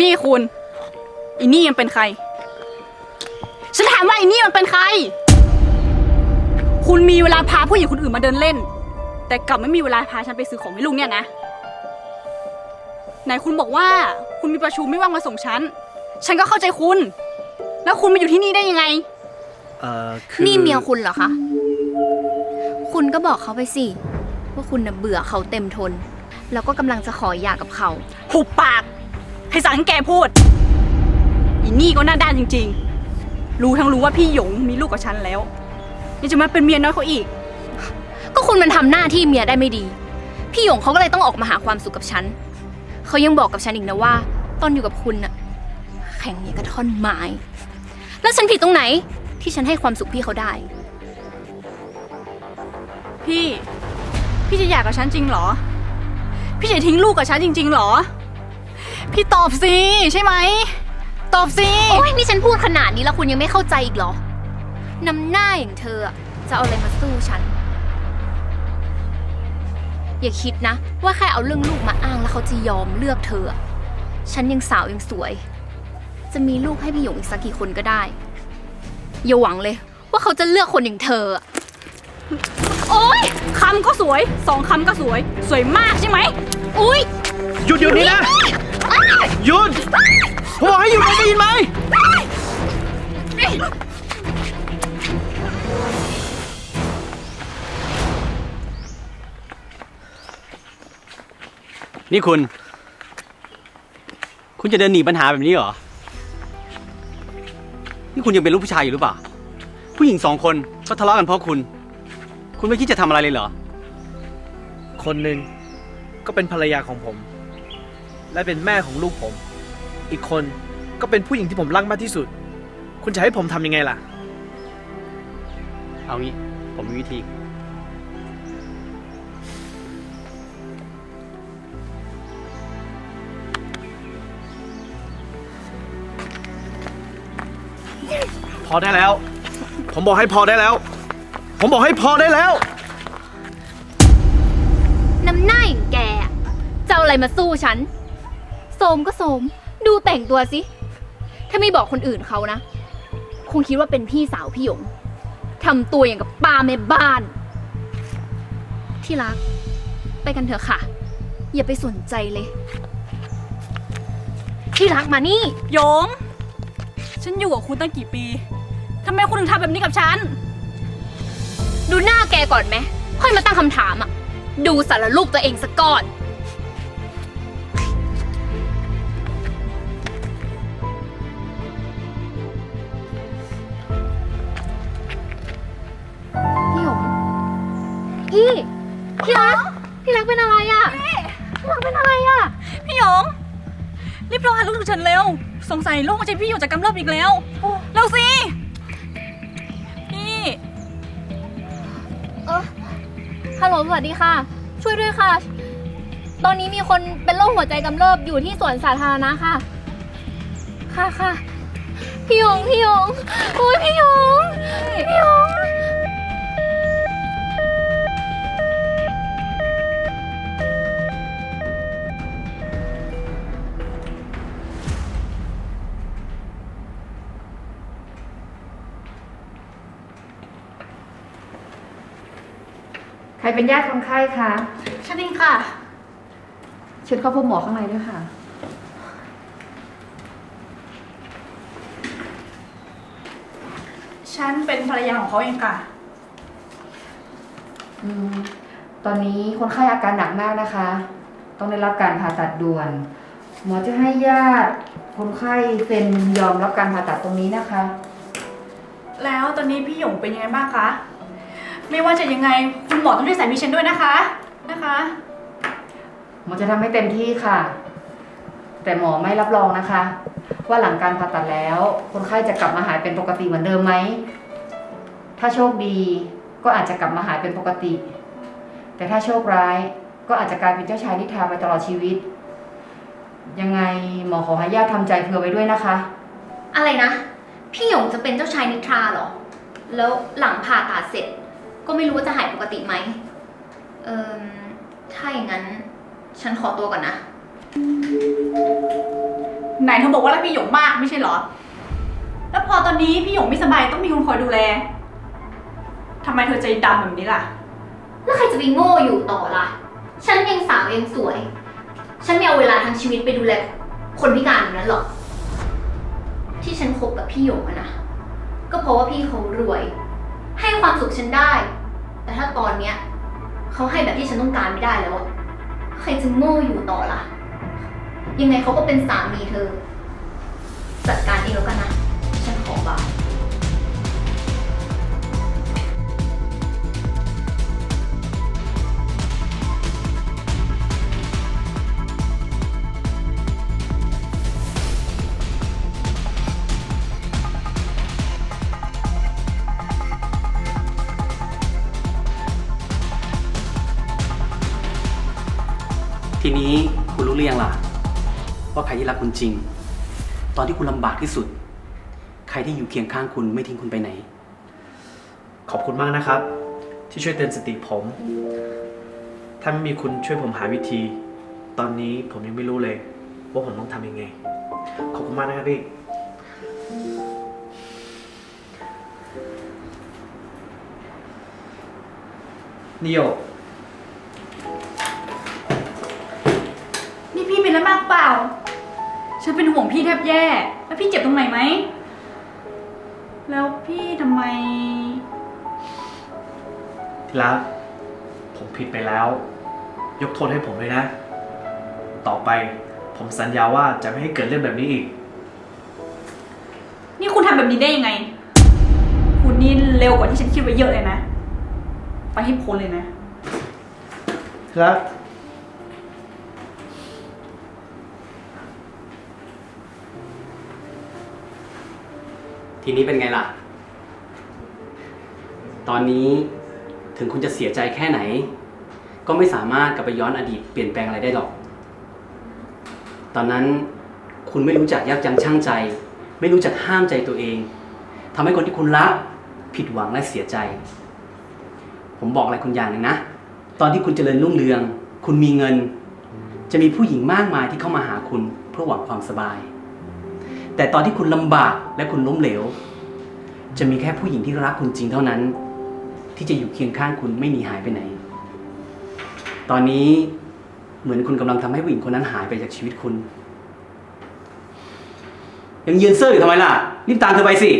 นี่คุณอีนี่มันเป็นใคร ฉันถามว่าอีนี่มันเป็นใคร คุณมีเวลาพาผู้หญิงคนอื่นมาเดินเล่น แต่กลับไม่มีเวลาพาฉันไปซื้อของให้ลุงเนี่ยนะ ไหนคุณบอกว่าคุณมีประชุมไม่ว่างมาส่งฉัน ฉันก็เข้าใจคุณ แล้วคุณมาอยู่ที่นี่ได้ยังไง เอ่อคือนี่เมียคุณเหรอคะ คุณก็บอกเขาไปสิ ว่าคุณน่ะเบื่อเขาเต็มทน แล้วก็กำลังจะขอหย่ากับเขา หุบปาก ให้สั่งให้แกพูดอีนี่ก็หน้าด้านจริง ๆ รู้ทั้งรู้ว่าพี่หยงมีลูกกับฉันแล้วยังจะมาเป็นเมียน้อยเขาอีก ก็คุณมันทำหน้าที่เมียได้ไม่ดี พี่หยงเขาก็เลยต้องออกมาหาความสุขกับฉัน เขายังบอกกับฉันอีกนะว่า ตอนอยู่กับคุณน่ะ แข็งอย่างกระท่อนไม้ แล้วฉันผิดตรงไหน ที่ฉันให้ความสุขพี่เขาได้ พี่ พี่จะอยากกับฉันจริงเหรอ พี่จะทิ้งลูกกับฉันจริงๆเหรอ พี่ตอบสิใช่ไหม ตอบสิโอ้ยนี่ฉันพูดขนาดนี้แล้วคุณยังไม่เข้าใจอีกเหรอ น้ำหน้าอย่างเธออะจะเอาอะไรมาสู้ฉัน อย่าคิดนะ ว่าแค่เอาเรื่องลูกมาอ้างแล้วเขาจะยอมเลือกเธออะฉันยังสาวยังสวย จะมีลูกให้พี่หยงอีกสักกี่คนก็ได้ อย่าหวังเลย ว่าเขาจะเลือกคนอย่างเธออะโอ๊ยคำก็สวย สองคำก็สวย สวยมากใช่ไหม อุ้ย หยุดหยุดนี่นะ หยุดผมบอกให้หยุดไม่ได้ยินไหม นี่คุณ คุณจะเดินหนีปัญหาแบบนี้เหรอ นี่คุณยังเป็นลูกผู้ชายอยู่หรือเปล่า ผู้หญิงสองคนก็ทะเลาะกันเพราะคุณ คุณไม่คิดจะทำอะไรเลยเหรอ คนหนึ่งก็เป็นภรรยาของผม และเป็นแม่ของลูกผม อีกคนก็เป็นผู้หญิงที่ผมรักมากที่สุด คุณจะให้ผมทำยังไงล่ะ เอางี้ ผมมีวิธี พอได้แล้ว ผมบอกให้พอได้แล้ว ผมบอกให้พอได้แล้ว น้ำหน้าอย่างแกอะจะเอาอะไรมาสู้ฉัน โสมก็โสม ดูแต่งตัวสิ ถ้าไม่บอกคนอื่นเขานะ คงคิดว่าเป็นพี่สาวพี่หยงทำตัวอย่างกับป้าแม่บ้าน ที่รัก ไปกันเถอะค่ะ อย่าไปสนใจเลย ที่รักมานี่หยง ฉันอยู่กับคุณตั้งกี่ปี ทำไมคุณถึงทำแบบนี้กับฉัน ดูหน้าแกก่อนไหม ค่อยมาตั้งคำถามอะ ดูสารรูปตัวเองซะก่อน สงสัยโรคหัวใจพี่อยู่จะกำเริบอีกแล้วเร็วสิพี่เออฮัลโหลสวัสดีค่ะ ช่วยด้วยค่ะ ตอนนี้มีคนเป็นโรคหัวใจกำเริบอยู่ที่สวนสาธารณะค่ะ ค่ะค่ะพี่ยงพี่ยงโอ้ยพี่ยง รเป็นญาติคนไข้คะฉันเองค่ะ เชิญเข้าพบหมอข้างในด้วยค่ะ ฉันเป็นภรรยาของเขาเองค่ะ อืม ตอนนี้คนไข้อาการหนักมากนะคะ ต้องได้รับการผ่าตัดด่วน หมอจะให้ญาติคนไข้เซ็นยอมรับการผ่าตัดตรงนี้นะคะ แล้วตอนนี้พี่หยงเป็นยังไงบ้างคะ ไม่ว่าจะยังไงคุณหมอต้องช่วยสามีฉันด้วยนะคะนะคะ หมอจะทำให้เต็มที่ค่ะ แต่หมอไม่รับรองนะคะ ว่าหลังการผ่าตัดแล้ว คนไข้จะกลับมาหายเป็นปกติเหมือนเดิมไหม ถ้าโชคดีก็อาจจะกลับมาหายเป็นปกติ แต่ถ้าโชคร้ายก็อาจจะกลายเป็นเจ้าชายนิทราไปตลอดชีวิต ยังไงหมอขอให้ญาติทำใจเผื่อไว้ด้วยนะคะ อะไรนะ พี่หยงจะเป็นเจ้าชายนิทราเหรอ แล้วหลังผ่าตัดเสร็จ ก็ไม่รู้ว่าจะหายปกติไหม เอ่มถ้าอย่างนั้น ฉันขอตัวก่อนนะ ไหนเธอบอกว่ารักพี่หยงมากไม่ใช่เหรอ แล้วพอตอนนี้พี่หยงไม่สบายต้องมีคนคอยดูแลทำไมเธอใจดำแบบนี้ล่ะ แล้วใครจะไปโง่อยู่ต่อล่ะ ฉันยังสาวยังสวย ฉันไม่เอาเวลาทั้งชีวิตไปดูแลคนพิการแบบนั้นหรอก ที่ฉันคบกับพี่หยงอะนะ ก็เพราะว่าพี่เขารวย ให้ความสุขฉันได้ แต่ถ้าตอนเนี้ยเขาให้แบบที่ฉันต้องการไม่ได้แล้วอะใครจะโง่อยู่ต่อล่ะ ยังไงเขาก็เป็นสามีเธอ จัดการเองแล้วกันนะ ฉันขอบาย คุณรู้หรือยังล่ะ ว่าใครที่รักคุณจริง ตอนที่คุณลำบากที่สุด ใครที่อยู่เคียงข้างคุณไม่ทิ้งคุณไปไหน ขอบคุณมากนะครับ ที่ช่วยเตือนสติผม ถ้าไม่มีคุณช่วยผมหาวิธี ตอนนี้ผมยังไม่รู้เลย ว่าผมต้องทำยังไง ขอบคุณมากนะครับพี่นิโย นี่พี่เป็นอะไรมากเปล่า ฉันเป็นห่วงพี่แทบแย่ แล้วพี่เจ็บตรงไหนไหม แล้วพี่ทำไม ที่รักผมผิดไปแล้ว ยกโทษให้ผมเลยนะ ต่อไปผมสัญญาว่าจะไม่ให้เกิดเรื่องแบบนี้อีก นี่คุณทำแบบนี้ได้ยังไง คุณนี่เร็วกว่าที่ฉันคิดไว้เยอะเลยนะ ไปให้พ้นเลยนะ ที่รัก ทีนี้เป็นไงล่ะ ตอนนี้ถึงคุณจะเสียใจแค่ไหน ก็ไม่สามารถกลับไปย้อนอดีตเปลี่ยนแปลงอะไรได้หรอก ตอนนั้นคุณไม่รู้จักยับยั้งชั่งใจ ไม่รู้จักห้ามใจตัวเองทำให้คนที่คุณรักผิดหวังและเสียใจ ผมบอกอะไรคุณอย่างหนึ่งนะ ตอนที่คุณเจริญรุ่งเรือง คุณมีเงิน จะมีผู้หญิงมากมายที่เข้ามาหาคุณเพื่อหวังความสบาย แต่ตอนที่คุณลำบากและคุณล้มเหลว จะมีแค่ผู้หญิงที่รักคุณจริงเท่านั้น ที่จะอยู่เคียงข้างคุณไม่หนีหายไปไหน ตอนนี้เหมือนคุณกำลังทำให้ผู้หญิงคนนั้นหายไปจากชีวิตคุณ ยังยืนเซ่ออยู่ทำไมล่ะรีบตามเธอไปสิ